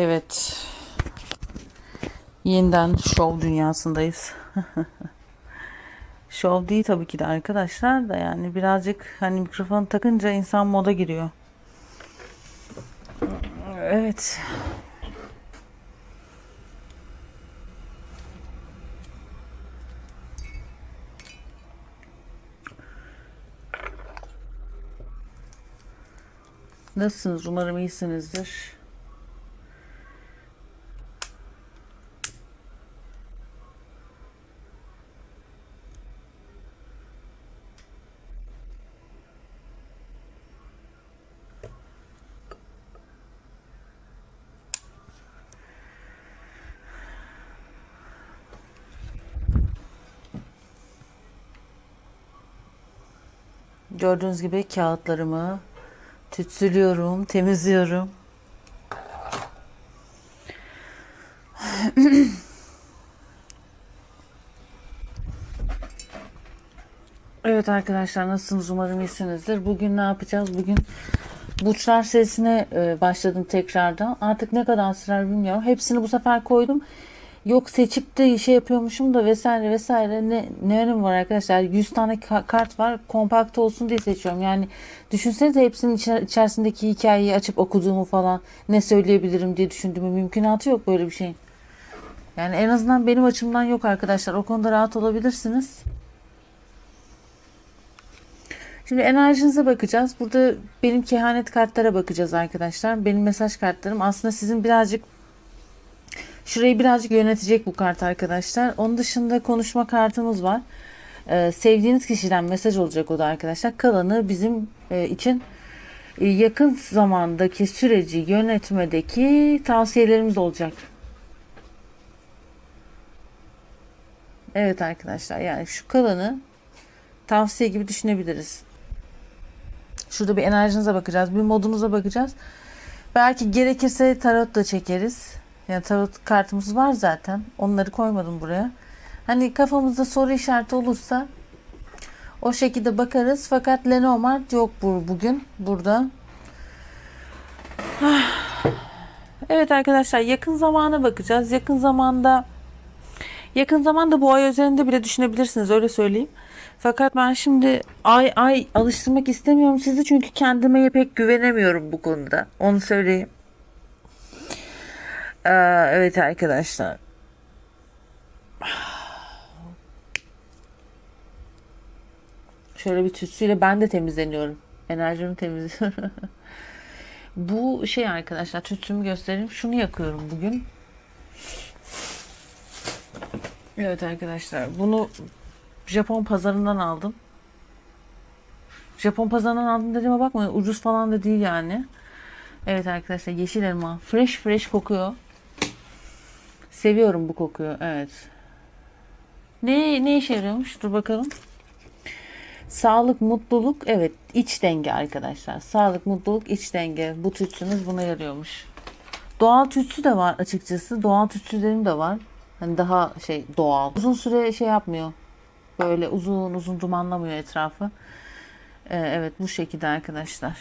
Evet. Yeniden şov dünyasındayız. şov değil tabii ki de arkadaşlar da yani birazcık hani mikrofon takınca insan moda giriyor. Evet. Nasılsınız? Umarım iyisinizdir. Gördüğünüz gibi kağıtlarımı tütsülüyorum, temizliyorum. Evet arkadaşlar nasılsınız? Umarım iyisinizdir. Bugün ne yapacağız? Bugün burçlar serisine e, başladım tekrardan. Artık ne kadar sürer bilmiyorum. Hepsini bu sefer koydum. Yok seçip de şey yapıyormuşum da vesaire vesaire. Ne, ne önemi var arkadaşlar? 100 tane ka- kart var. Kompakt olsun diye seçiyorum. Yani düşünsenize hepsinin içer- içerisindeki hikayeyi açıp okuduğumu falan ne söyleyebilirim diye düşündüğümü. Mümkünatı yok böyle bir şeyin. Yani en azından benim açımdan yok arkadaşlar. O konuda rahat olabilirsiniz. Şimdi enerjinize bakacağız. Burada benim kehanet kartlara bakacağız arkadaşlar. Benim mesaj kartlarım. Aslında sizin birazcık Şurayı birazcık yönetecek bu kart arkadaşlar. Onun dışında konuşma kartımız var. Ee, sevdiğiniz kişiden mesaj olacak o da arkadaşlar. Kalanı bizim e, için e, yakın zamandaki süreci yönetmedeki tavsiyelerimiz olacak. Evet arkadaşlar yani şu kalanı tavsiye gibi düşünebiliriz. Şurada bir enerjinize bakacağız. Bir modunuza bakacağız. Belki gerekirse tarot da çekeriz. Yani tarot kartımız var zaten. Onları koymadım buraya. Hani kafamızda soru işareti olursa o şekilde bakarız. Fakat Lenormand yok bu bugün burada. Evet arkadaşlar yakın zamana bakacağız. Yakın zamanda yakın zamanda bu ay üzerinde bile düşünebilirsiniz öyle söyleyeyim. Fakat ben şimdi ay ay alıştırmak istemiyorum sizi çünkü kendime pek güvenemiyorum bu konuda. Onu söyleyeyim. Ee, evet arkadaşlar. Şöyle bir tütsüyle ben de temizleniyorum. Enerjimi temizliyorum. Bu şey arkadaşlar tütsümü göstereyim. Şunu yakıyorum bugün. Evet arkadaşlar bunu Japon pazarından aldım. Japon pazarından aldım dediğime bakmayın ucuz falan da değil yani. Evet arkadaşlar yeşil elma fresh fresh kokuyor. Seviyorum bu kokuyu. Evet. Ne ne işe yarıyormuş? Dur bakalım. Sağlık, mutluluk, evet iç denge arkadaşlar. Sağlık, mutluluk, iç denge. Bu tütsünüz buna yarıyormuş. Doğal tütsü de var açıkçası. Doğal tütsülerim de var. Hani daha şey doğal. Uzun süre şey yapmıyor. Böyle uzun uzun dumanlamıyor etrafı. Ee, evet bu şekilde arkadaşlar.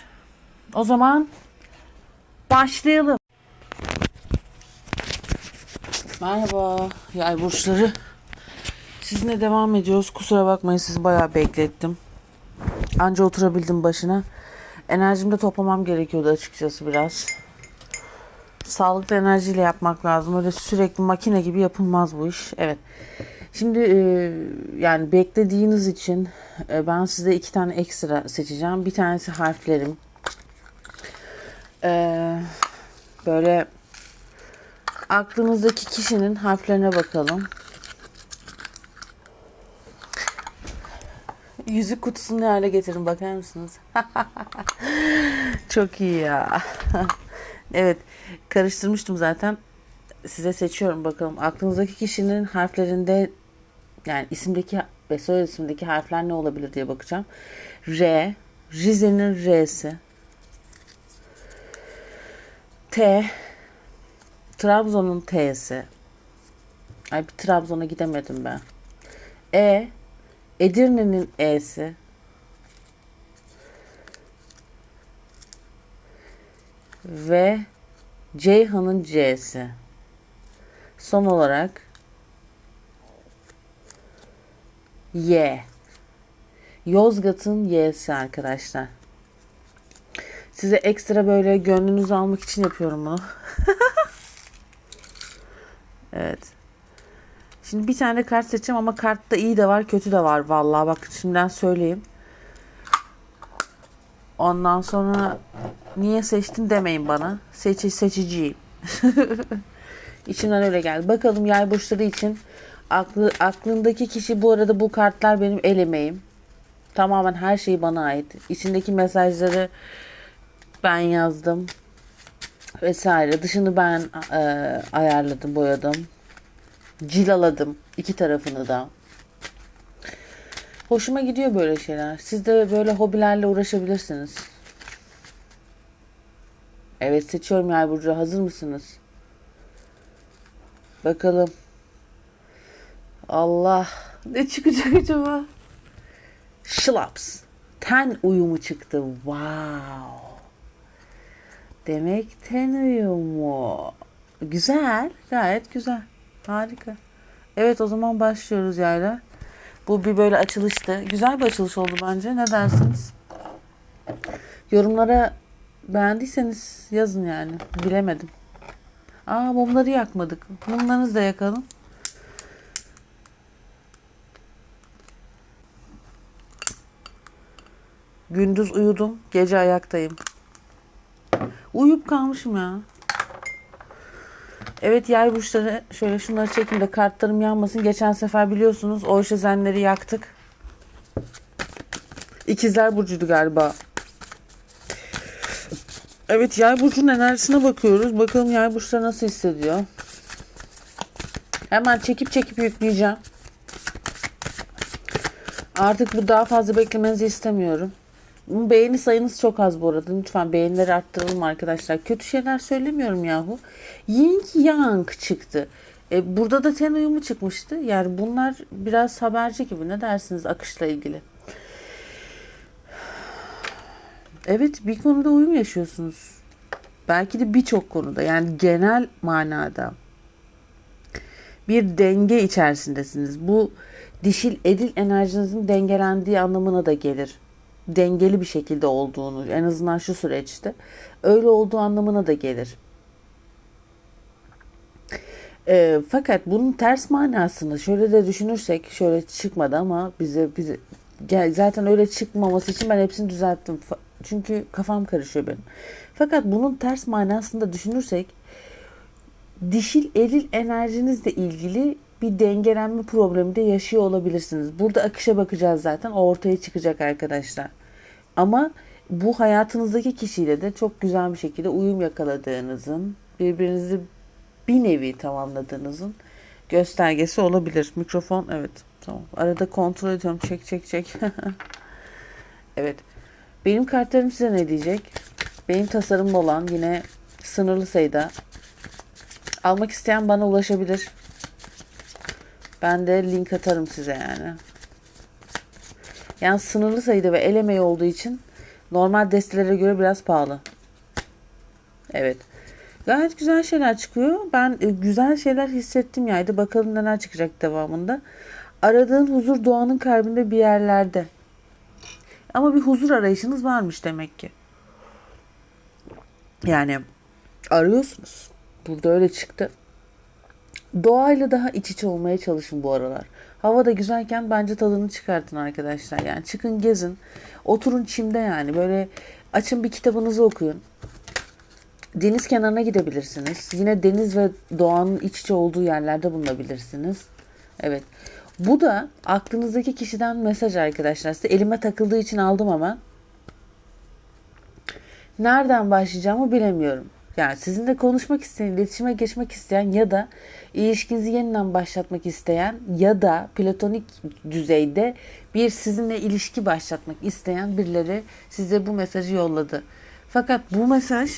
O zaman başlayalım. Merhaba yay burçları. Sizinle devam ediyoruz. Kusura bakmayın sizi bayağı beklettim. Anca oturabildim başına. Enerjimi de toplamam gerekiyordu açıkçası biraz. Sağlıklı enerjiyle yapmak lazım. Öyle sürekli makine gibi yapılmaz bu iş. Evet. Şimdi e, yani beklediğiniz için e, ben size iki tane ekstra seçeceğim. Bir tanesi harflerim. E, böyle aklınızdaki kişinin harflerine bakalım. Yüzük kutusunu ne hale getirin bakar mısınız? Çok iyi ya. evet karıştırmıştım zaten. Size seçiyorum bakalım. Aklınızdaki kişinin harflerinde yani isimdeki ve soyad isimdeki harfler ne olabilir diye bakacağım. R, Rize'nin R'si. T, Trabzon'un T'si. Ay bir Trabzon'a gidemedim ben. E, Edirne'nin E'si. Ve Ceyhan'ın C'si. Son olarak Y. Yozgat'ın Y'si arkadaşlar. Size ekstra böyle gönlünüzü almak için yapıyorum bunu. evet. Şimdi bir tane kart seçeceğim ama kartta iyi de var kötü de var vallahi bak şimdiden söyleyeyim. Ondan sonra niye seçtin demeyin bana. Seçi seçiciyim. İçimden öyle geldi. Bakalım yay burçları için aklı, aklındaki kişi bu arada bu kartlar benim el emeğim. Tamamen her şey bana ait. İçindeki mesajları ben yazdım vesaire. Dışını ben e, ayarladım, boyadım. Cilaladım iki tarafını da. Hoşuma gidiyor böyle şeyler. Siz de böyle hobilerle uğraşabilirsiniz. Evet seçiyorum Yay Burcu. Hazır mısınız? Bakalım. Allah. Ne çıkacak acaba? Schlaps. Ten uyumu çıktı. Wow. Demek ten uyumu. Güzel. Gayet güzel. Harika. Evet o zaman başlıyoruz yayla. Bu bir böyle açılıştı. Güzel bir açılış oldu bence. Ne dersiniz? Yorumlara beğendiyseniz yazın yani. Bilemedim. Aa mumları yakmadık. Mumlarınızı da yakalım. Gündüz uyudum, gece ayaktayım. Uyuyup kalmışım ya. Evet yay burçları şöyle şunları çekeyim de kartlarım yanmasın. Geçen sefer biliyorsunuz o şezenleri yaktık. İkizler burcuydu galiba. Evet yay burcunun enerjisine bakıyoruz. Bakalım yay burçları nasıl hissediyor. Hemen çekip çekip yükleyeceğim. Artık bu daha fazla beklemenizi istemiyorum. Beğeni sayınız çok az bu arada. Lütfen beğenileri arttıralım arkadaşlar. Kötü şeyler söylemiyorum yahu. Yin Yang çıktı. E, burada da ten uyumu çıkmıştı. Yani bunlar biraz haberci gibi. Ne dersiniz akışla ilgili? Evet bir konuda uyum yaşıyorsunuz. Belki de birçok konuda. Yani genel manada. Bir denge içerisindesiniz. Bu dişil edil enerjinizin dengelendiği anlamına da gelir dengeli bir şekilde olduğunu en azından şu süreçte öyle olduğu anlamına da gelir. E, fakat bunun ters manasını şöyle de düşünürsek şöyle çıkmadı ama bize bize zaten öyle çıkmaması için ben hepsini düzelttim. Çünkü kafam karışıyor benim. Fakat bunun ters manasını da düşünürsek dişil eril enerjinizle ilgili bir dengelenme problemi de yaşıyor olabilirsiniz. Burada akışa bakacağız zaten. O ortaya çıkacak arkadaşlar. Ama bu hayatınızdaki kişiyle de çok güzel bir şekilde uyum yakaladığınızın, birbirinizi bir nevi tamamladığınızın göstergesi olabilir. Mikrofon evet tamam. Arada kontrol ediyorum. Çek çek çek. evet. Benim kartlarım size ne diyecek? Benim tasarımlı olan yine sınırlı sayıda. Almak isteyen bana ulaşabilir. Ben de link atarım size yani. Yani sınırlı sayıda ve el emeği olduğu için normal destelere göre biraz pahalı. Evet. Gayet güzel şeyler çıkıyor. Ben e, güzel şeyler hissettim yaydı. Bakalım neler çıkacak devamında. Aradığın huzur doğanın kalbinde bir yerlerde. Ama bir huzur arayışınız varmış demek ki. Yani arıyorsunuz. Burada öyle çıktı. Doğayla daha iç içe olmaya çalışın bu aralar. Hava da güzelken bence tadını çıkartın arkadaşlar. Yani çıkın gezin. Oturun çimde yani. Böyle açın bir kitabınızı okuyun. Deniz kenarına gidebilirsiniz. Yine deniz ve doğanın iç içe olduğu yerlerde bulunabilirsiniz. Evet. Bu da aklınızdaki kişiden mesaj arkadaşlar. Size elime takıldığı için aldım ama nereden başlayacağımı bilemiyorum. Yani sizinle konuşmak isteyen, iletişime geçmek isteyen ya da ilişkinizi yeniden başlatmak isteyen ya da platonik düzeyde bir sizinle ilişki başlatmak isteyen birileri size bu mesajı yolladı. Fakat bu mesaj,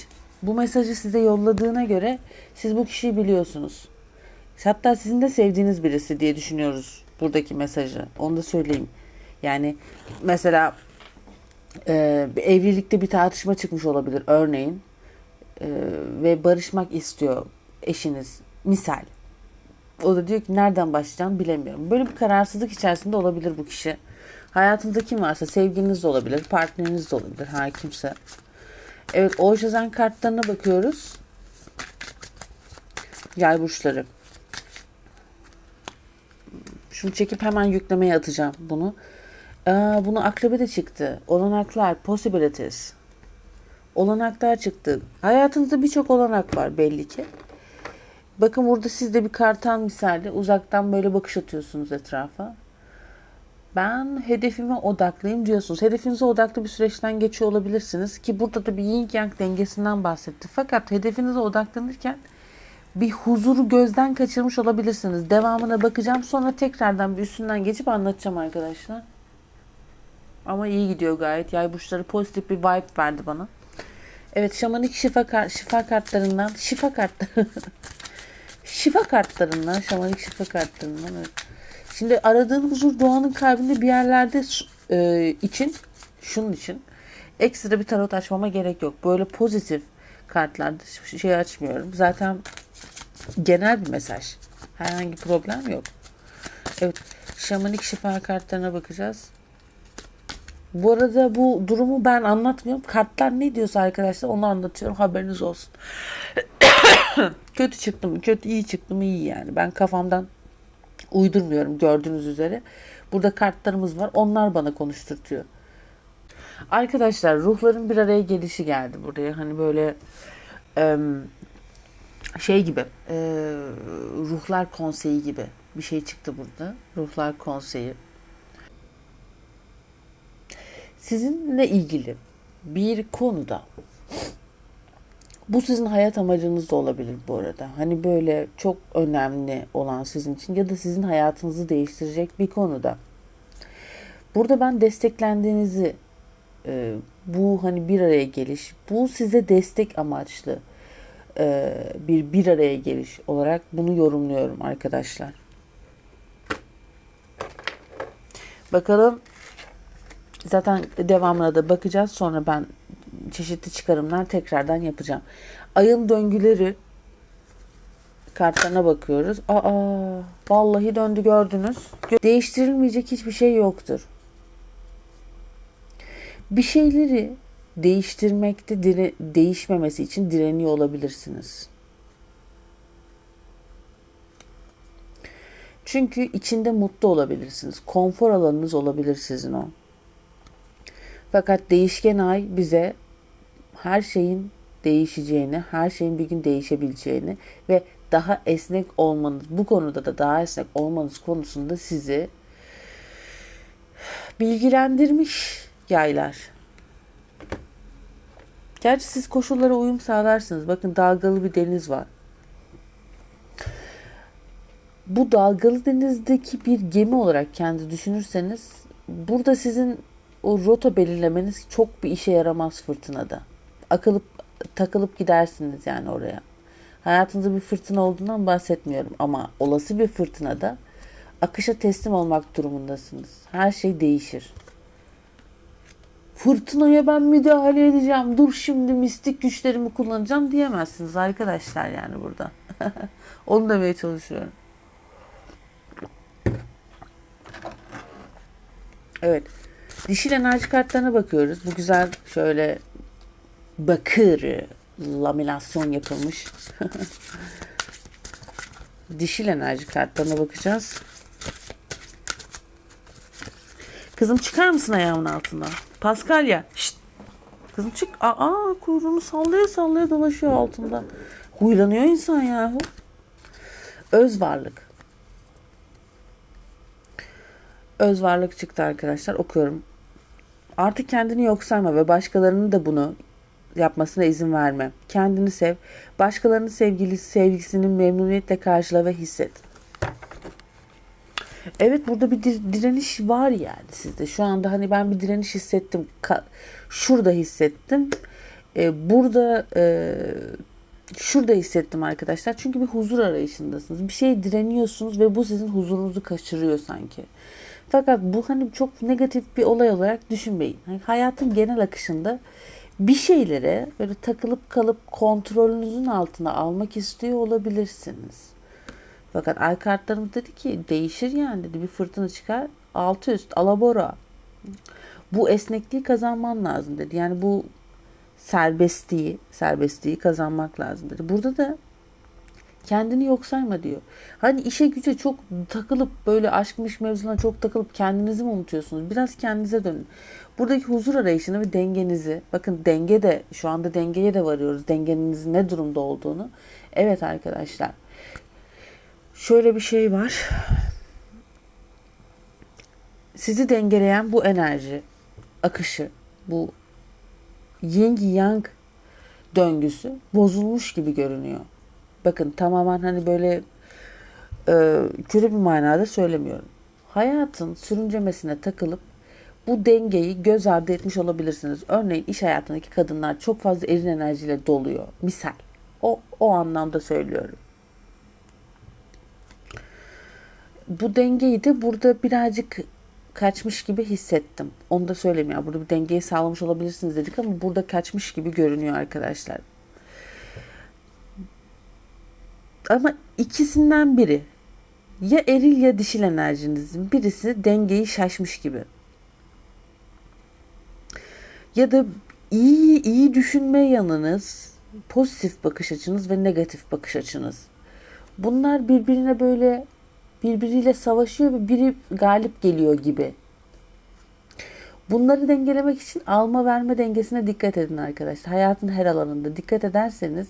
bu mesajı size yolladığına göre siz bu kişiyi biliyorsunuz. Hatta sizin de sevdiğiniz birisi diye düşünüyoruz buradaki mesajı. Onu da söyleyeyim. Yani mesela e, evlilikte bir tartışma çıkmış olabilir örneğin e, ve barışmak istiyor eşiniz. Misal. O da diyor ki nereden başlayacağım bilemiyorum. Böyle bir kararsızlık içerisinde olabilir bu kişi. Hayatınızda kim varsa sevgiliniz de olabilir, partneriniz de olabilir, her kimse. Evet, o çözen kartlarına bakıyoruz. Yay burçları. Şunu çekip hemen yüklemeye atacağım bunu. Aa, bunu akrebe de çıktı. Olanaklar, possibilities. Olanaklar çıktı. Hayatınızda birçok olanak var belli ki. Bakın burada siz de bir kartan misali uzaktan böyle bakış atıyorsunuz etrafa. Ben hedefime odaklıyım diyorsunuz. Hedefinize odaklı bir süreçten geçiyor olabilirsiniz ki burada da bir yin yang dengesinden bahsetti. Fakat hedefinize odaklanırken bir huzuru gözden kaçırmış olabilirsiniz. Devamına bakacağım sonra tekrardan bir üstünden geçip anlatacağım arkadaşlar. Ama iyi gidiyor gayet. Yay burçları pozitif bir vibe verdi bana. Evet şamanik şifa, kar- şifa kartlarından şifa kartları şifa kartlarından şamanik şifa kartlarından evet. Şimdi aradığın huzur doğanın kalbinde bir yerlerde e, için şunun için ekstra bir tarot açmama gerek yok. Böyle pozitif kartlarda şey açmıyorum. Zaten genel bir mesaj. Herhangi problem yok. Evet. Şamanik şifa kartlarına bakacağız. Bu arada bu durumu ben anlatmıyorum. Kartlar ne diyorsa arkadaşlar onu anlatıyorum. Haberiniz olsun. kötü çıktı mı? Kötü iyi çıktı mı? iyi yani. Ben kafamdan uydurmuyorum gördüğünüz üzere. Burada kartlarımız var. Onlar bana konuşturtuyor. Arkadaşlar ruhların bir araya gelişi geldi buraya. Hani böyle şey gibi e, ruhlar konseyi gibi bir şey çıktı burada. Ruhlar konseyi. Sizinle ilgili bir konuda bu sizin hayat amacınız da olabilir bu arada. Hani böyle çok önemli olan sizin için ya da sizin hayatınızı değiştirecek bir konuda. Burada ben desteklendiğinizi e, bu hani bir araya geliş, bu size destek amaçlı e, bir bir araya geliş olarak bunu yorumluyorum arkadaşlar. Bakalım zaten devamına da bakacağız. Sonra ben çeşitli çıkarımlar tekrardan yapacağım. Ayın döngüleri kartlarına bakıyoruz. Aa, vallahi döndü gördünüz. Değiştirilmeyecek hiçbir şey yoktur. Bir şeyleri değiştirmekte dire, değişmemesi için direniyor olabilirsiniz. Çünkü içinde mutlu olabilirsiniz. Konfor alanınız olabilir sizin o. Fakat değişken ay bize her şeyin değişeceğini, her şeyin bir gün değişebileceğini ve daha esnek olmanız, bu konuda da daha esnek olmanız konusunda sizi bilgilendirmiş yaylar. Gerçi siz koşullara uyum sağlarsınız. Bakın dalgalı bir deniz var. Bu dalgalı denizdeki bir gemi olarak kendi düşünürseniz burada sizin o rota belirlemeniz çok bir işe yaramaz fırtınada. Akılıp takılıp gidersiniz yani oraya. Hayatınızda bir fırtına olduğundan bahsetmiyorum ama olası bir fırtınada akışa teslim olmak durumundasınız. Her şey değişir. Fırtınaya ben müdahale edeceğim. Dur şimdi mistik güçlerimi kullanacağım diyemezsiniz arkadaşlar yani burada. Onu demeye çalışıyorum. Evet. Dişil enerji kartlarına bakıyoruz. Bu güzel şöyle bakır laminasyon yapılmış. Dişil enerji kartlarına bakacağız. Kızım çıkar mısın ayağımın altından? Paskalya. Şşt. Kızım çık. Aa kuyruğunu sallaya sallaya dolaşıyor altında. Huylanıyor insan yahu. Öz varlık. Öz varlık çıktı arkadaşlar. Okuyorum. Artık kendini yok sayma ve başkalarının da bunu yapmasına izin verme. Kendini sev. Başkalarının sevgilisi, sevgisini memnuniyetle karşıla ve hisset. Evet burada bir direniş var yani sizde. Şu anda hani ben bir direniş hissettim. Şurada hissettim. Ee, burada e, şurada hissettim arkadaşlar. Çünkü bir huzur arayışındasınız. Bir şeye direniyorsunuz ve bu sizin huzurunuzu kaçırıyor sanki. Fakat bu hani çok negatif bir olay olarak düşünmeyin. Hani hayatın genel akışında bir şeylere böyle takılıp kalıp kontrolünüzün altına almak istiyor olabilirsiniz. Fakat ay kartlarımız dedi ki değişir yani dedi bir fırtına çıkar altı üst alabora. Bu esnekliği kazanman lazım dedi. Yani bu serbestliği, serbestliği kazanmak lazım dedi. Burada da kendini yok sayma diyor. Hani işe güce çok takılıp böyle aşkmış mevzuna çok takılıp kendinizi mi unutuyorsunuz? Biraz kendinize dönün. Buradaki huzur arayışını ve dengenizi, bakın denge de şu anda dengeye de varıyoruz. Dengenizin ne durumda olduğunu. Evet arkadaşlar. Şöyle bir şey var. Sizi dengeleyen bu enerji akışı, bu yin yang döngüsü bozulmuş gibi görünüyor. Bakın tamamen hani böyle e, kötü bir manada söylemiyorum. Hayatın sürüncemesine takılıp bu dengeyi göz ardı etmiş olabilirsiniz. Örneğin iş hayatındaki kadınlar çok fazla eril enerjiyle doluyor. Misal. O, o anlamda söylüyorum. Bu dengeyi de burada birazcık kaçmış gibi hissettim. Onu da söyleyeyim ya. Burada bir dengeyi sağlamış olabilirsiniz dedik ama burada kaçmış gibi görünüyor arkadaşlar. Ama ikisinden biri ya eril ya dişil enerjinizin birisi dengeyi şaşmış gibi. Ya da iyi iyi düşünme yanınız, pozitif bakış açınız ve negatif bakış açınız. Bunlar birbirine böyle birbiriyle savaşıyor ve biri galip geliyor gibi. Bunları dengelemek için alma verme dengesine dikkat edin arkadaşlar. Hayatın her alanında dikkat ederseniz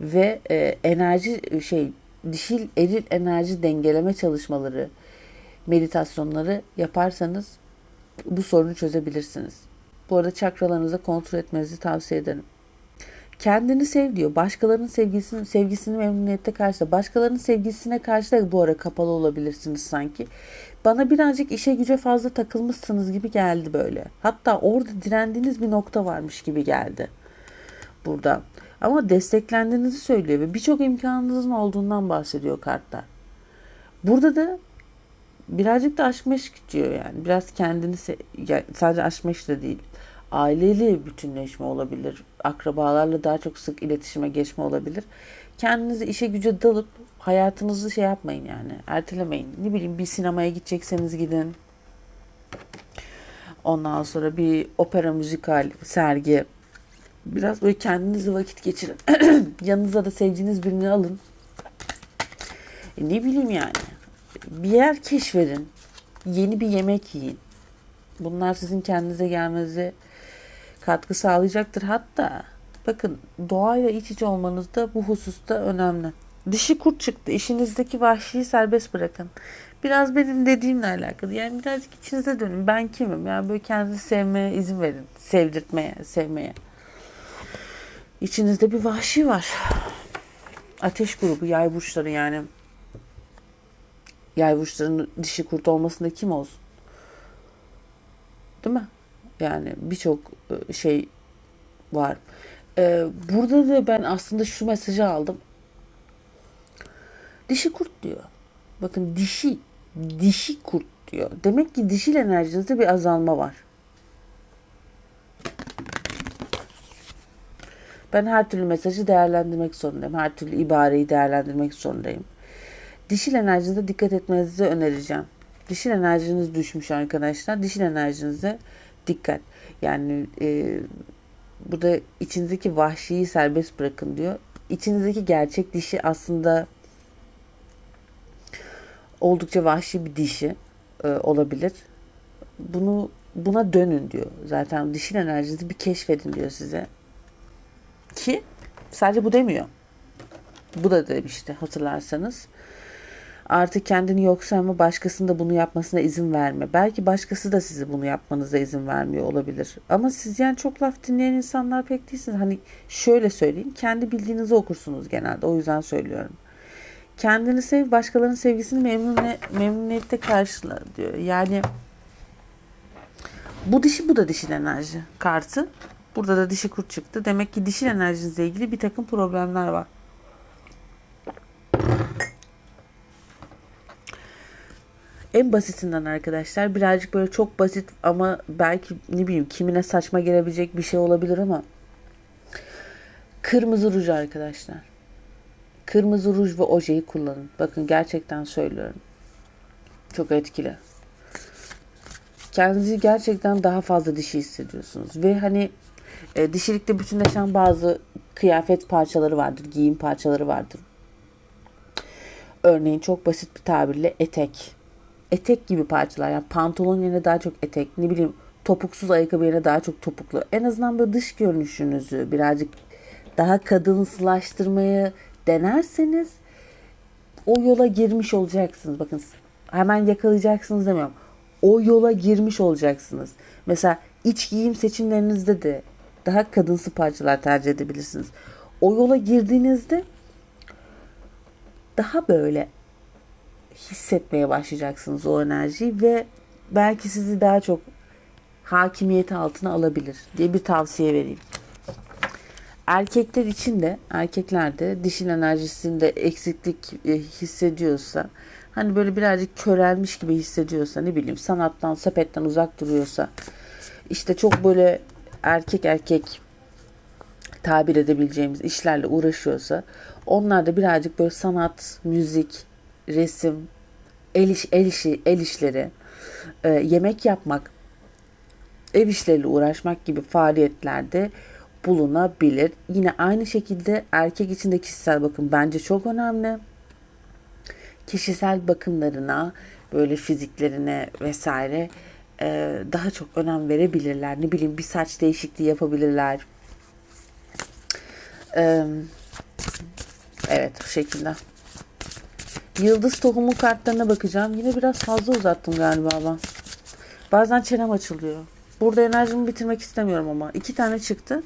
ve e, enerji şey dişil eril enerji dengeleme çalışmaları, meditasyonları yaparsanız bu sorunu çözebilirsiniz. Bu arada çakralarınızı kontrol etmenizi tavsiye ederim. Kendini sev diyor. Başkalarının sevgisini, sevgisini memnuniyette karşı başkalarının sevgisine karşı da bu ara kapalı olabilirsiniz sanki. Bana birazcık işe güce fazla takılmışsınız gibi geldi böyle. Hatta orada direndiğiniz bir nokta varmış gibi geldi. Burada. Ama desteklendiğinizi söylüyor ve birçok imkanınızın olduğundan bahsediyor kartlar. Burada da birazcık da aşk meşk diyor yani. Biraz kendini se- sadece aşk meşk de değil. Aileyle bütünleşme olabilir. Akrabalarla daha çok sık iletişime geçme olabilir. Kendinizi işe güce dalıp hayatınızı şey yapmayın yani. Ertelemeyin. Ne bileyim bir sinemaya gidecekseniz gidin. Ondan sonra bir opera müzikal sergi biraz böyle kendinize vakit geçirin. Yanınıza da sevdiğiniz birini alın. E ne bileyim yani. Bir yer keşfedin. Yeni bir yemek yiyin. Bunlar sizin kendinize gelmenize katkı sağlayacaktır. Hatta bakın doğayla iç içe olmanız da bu hususta önemli. Dişi kurt çıktı. İşinizdeki vahşiyi serbest bırakın. Biraz benim dediğimle alakalı. Yani birazcık içinize dönün. Ben kimim? Yani böyle kendinizi sevmeye izin verin. Sevdirtmeye, sevmeye. İçinizde bir vahşi var. Ateş grubu, yay burçları yani. Yay burçlarının dişi kurt olmasında kim olsun? Değil mi? Yani birçok şey var. Ee, burada da ben aslında şu mesajı aldım. Dişi kurt diyor. Bakın dişi, dişi kurt diyor. Demek ki dişil enerjinizde bir azalma var. Ben her türlü mesajı değerlendirmek zorundayım. Her türlü ibareyi değerlendirmek zorundayım. Dişil enerjinize dikkat etmenizi önereceğim. Dişil enerjiniz düşmüş arkadaşlar. Dişil enerjinize dikkat. Yani e, burada içinizdeki vahşiyi serbest bırakın diyor. İçinizdeki gerçek dişi aslında oldukça vahşi bir dişi e, olabilir. Bunu buna dönün diyor. Zaten dişil enerjinizi bir keşfedin diyor size. Ki sadece bu demiyor. Bu da demişti hatırlarsanız. Artık kendini yok sayma başkasının da bunu yapmasına izin verme. Belki başkası da sizi bunu yapmanıza izin vermiyor olabilir. Ama siz yani çok laf dinleyen insanlar pek değilsiniz. Hani şöyle söyleyeyim. Kendi bildiğinizi okursunuz genelde. O yüzden söylüyorum. Kendini sev, başkalarının sevgisini memnune, memnuniyette karşıla diyor. Yani bu dişi bu da dişil enerji kartı. Burada da dişi kurt çıktı. Demek ki dişil enerjinizle ilgili bir takım problemler var. En basitinden arkadaşlar birazcık böyle çok basit ama belki ne bileyim kimine saçma gelebilecek bir şey olabilir ama kırmızı ruj arkadaşlar. Kırmızı ruj ve ojeyi kullanın. Bakın gerçekten söylüyorum. Çok etkili. Kendinizi gerçekten daha fazla dişi hissediyorsunuz. Ve hani e, dişilikte bütünleşen bazı kıyafet parçaları vardır, giyim parçaları vardır. Örneğin çok basit bir tabirle etek. Etek gibi parçalar. Yani pantolon yerine daha çok etek. Ne bileyim topuksuz ayakkabı yerine daha çok topuklu. En azından böyle dış görünüşünüzü birazcık daha kadınsılaştırmayı denerseniz o yola girmiş olacaksınız. Bakın hemen yakalayacaksınız demiyorum. O yola girmiş olacaksınız. Mesela iç giyim seçimlerinizde de daha kadınsı parçalar tercih edebilirsiniz. O yola girdiğinizde daha böyle hissetmeye başlayacaksınız o enerjiyi ve belki sizi daha çok hakimiyeti altına alabilir diye bir tavsiye vereyim. Erkekler için de erkekler de dişin enerjisinde eksiklik e, hissediyorsa hani böyle birazcık körelmiş gibi hissediyorsa ne bileyim sanattan sepetten uzak duruyorsa işte çok böyle erkek erkek tabir edebileceğimiz işlerle uğraşıyorsa onlar da birazcık böyle sanat, müzik, resim, el, iş, el, işi, el işleri, e, yemek yapmak, ev işleriyle uğraşmak gibi faaliyetlerde bulunabilir. Yine aynı şekilde erkek için de kişisel bakım bence çok önemli. Kişisel bakımlarına, böyle fiziklerine vesaire e, daha çok önem verebilirler. Ne bileyim bir saç değişikliği yapabilirler. E, evet bu şekilde. Yıldız tohumu kartlarına bakacağım. Yine biraz fazla uzattım galiba ben. Bazen çenem açılıyor. Burada enerjimi bitirmek istemiyorum ama. iki tane çıktı.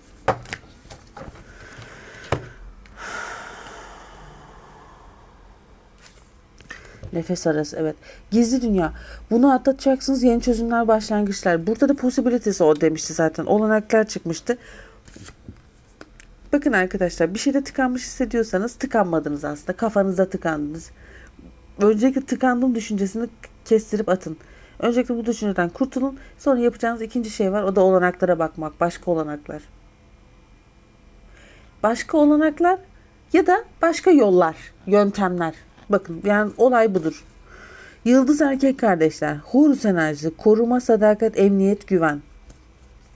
Nefes arası evet. Gizli dünya. Bunu atlatacaksınız. Yeni çözümler başlangıçlar. Burada da possibilities o demişti zaten. Olanaklar çıkmıştı. Bakın arkadaşlar bir şeyde tıkanmış hissediyorsanız tıkanmadınız aslında. Kafanızda tıkandınız. Öncelikle tıkandım düşüncesini kestirip atın. Öncelikle bu düşünceden kurtulun. Sonra yapacağınız ikinci şey var. O da olanaklara bakmak. Başka olanaklar. Başka olanaklar ya da başka yollar, yöntemler. Bakın yani olay budur. Yıldız erkek kardeşler. Horus enerjisi. Koruma, sadakat, emniyet, güven.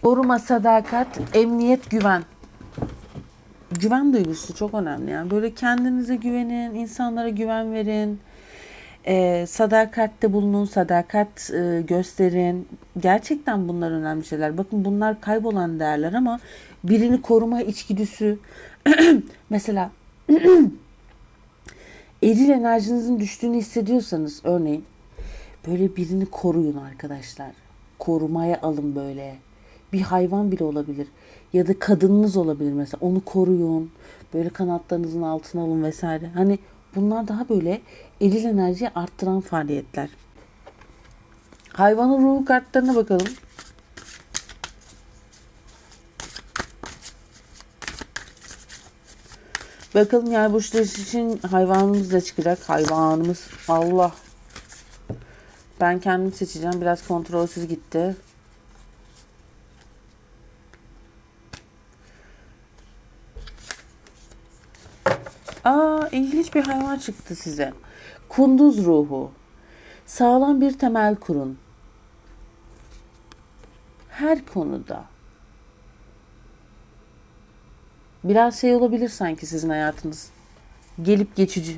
Koruma, sadakat, emniyet, güven. Güven duygusu çok önemli. Yani böyle kendinize güvenin, insanlara güven verin. Ee, sadakatte bulunun, sadakat e, gösterin. Gerçekten bunlar önemli şeyler. Bakın bunlar kaybolan değerler ama birini koruma içgüdüsü. Mesela eril enerjinizin düştüğünü hissediyorsanız örneğin böyle birini koruyun arkadaşlar. Korumaya alın böyle. Bir hayvan bile olabilir. Ya da kadınınız olabilir mesela. Onu koruyun. Böyle kanatlarınızın altına alın vesaire. Hani bunlar daha böyle eril enerjiyi arttıran faaliyetler. Hayvanın ruhu kartlarına bakalım. Bakalım yani bu süreç için hayvanımız da çıkacak. Hayvanımız. Allah. Ben kendim seçeceğim. Biraz kontrolsüz gitti. Aa ilginç bir hayvan çıktı size. Kunduz ruhu. Sağlam bir temel kurun. Her konuda. Biraz şey olabilir sanki sizin hayatınız. Gelip geçici.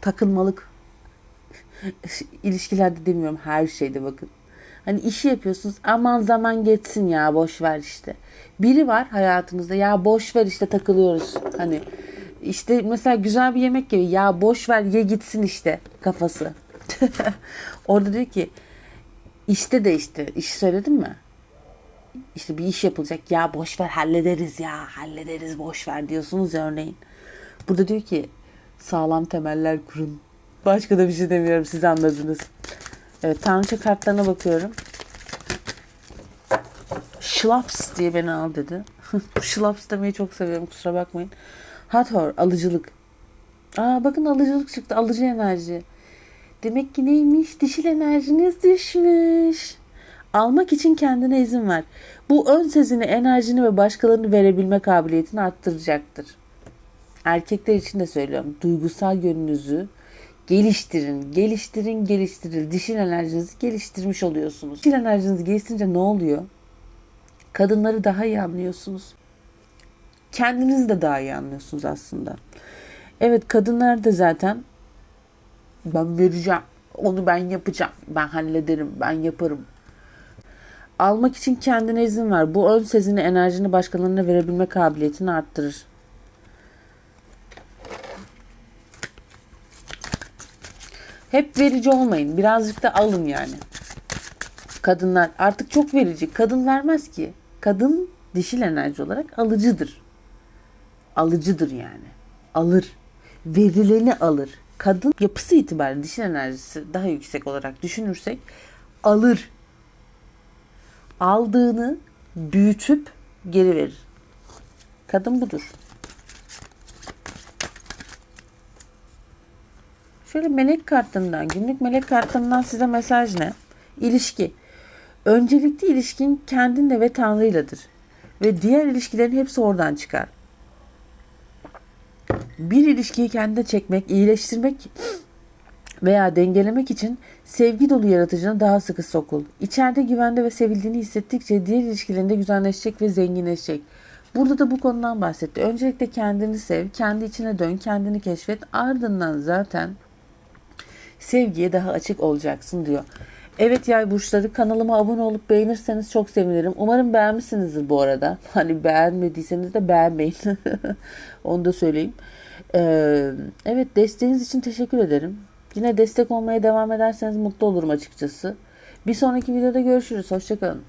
Takılmalık. İlişkilerde demiyorum her şeyde bakın. Hani işi yapıyorsunuz aman zaman geçsin ya boş ver işte. Biri var hayatınızda ya boş ver işte takılıyoruz. Hani işte mesela güzel bir yemek gibi ya boş ver ye gitsin işte kafası. Orada diyor ki işte de işte iş söyledim mi? İşte bir iş yapılacak ya boş ver hallederiz ya hallederiz boş ver diyorsunuz ya örneğin. Burada diyor ki sağlam temeller kurun. Başka da bir şey demiyorum siz anladınız. Evet tanrıça kartlarına bakıyorum. Schlaps diye beni al dedi. Schlaps demeyi çok seviyorum kusura bakmayın. Hathor alıcılık. Aa bakın alıcılık çıktı alıcı enerji. Demek ki neymiş? Dişil enerjiniz düşmüş. Almak için kendine izin ver. Bu ön sezini, enerjini ve başkalarını verebilme kabiliyetini arttıracaktır. Erkekler için de söylüyorum. Duygusal yönünüzü geliştirin, geliştirin, geliştirin. Dişil enerjinizi geliştirmiş oluyorsunuz. Dişil enerjinizi geliştirince ne oluyor? Kadınları daha iyi anlıyorsunuz. Kendinizi de daha iyi anlıyorsunuz aslında. Evet kadınlar da zaten ben vereceğim, onu ben yapacağım, ben hallederim, ben yaparım. Almak için kendine izin ver. Bu ön sezini, enerjini başkalarına verebilme kabiliyetini arttırır. Hep verici olmayın. Birazcık da alın yani. Kadınlar artık çok verici. Kadın vermez ki. Kadın dişil enerji olarak alıcıdır. Alıcıdır yani. Alır. Verileni alır. Kadın yapısı itibariyle dişil enerjisi daha yüksek olarak düşünürsek alır. Aldığını büyütüp geri verir. Kadın budur. Şöyle melek kartından, günlük melek kartından size mesaj ne? İlişki. Öncelikli ilişkin kendinle ve Tanrı'yladır. Ve diğer ilişkilerin hepsi oradan çıkar. Bir ilişkiyi kendine çekmek, iyileştirmek veya dengelemek için sevgi dolu yaratıcına daha sıkı sokul. İçeride güvende ve sevildiğini hissettikçe diğer ilişkilerinde güzelleşecek ve zenginleşecek. Burada da bu konudan bahsetti. Öncelikle kendini sev, kendi içine dön, kendini keşfet. Ardından zaten sevgiye daha açık olacaksın diyor. Evet yay burçları kanalıma abone olup beğenirseniz çok sevinirim. Umarım beğenmişsinizdir bu arada. Hani beğenmediyseniz de beğenmeyin. Onu da söyleyeyim. Ee, evet desteğiniz için teşekkür ederim. Yine destek olmaya devam ederseniz mutlu olurum açıkçası. Bir sonraki videoda görüşürüz. Hoşçakalın.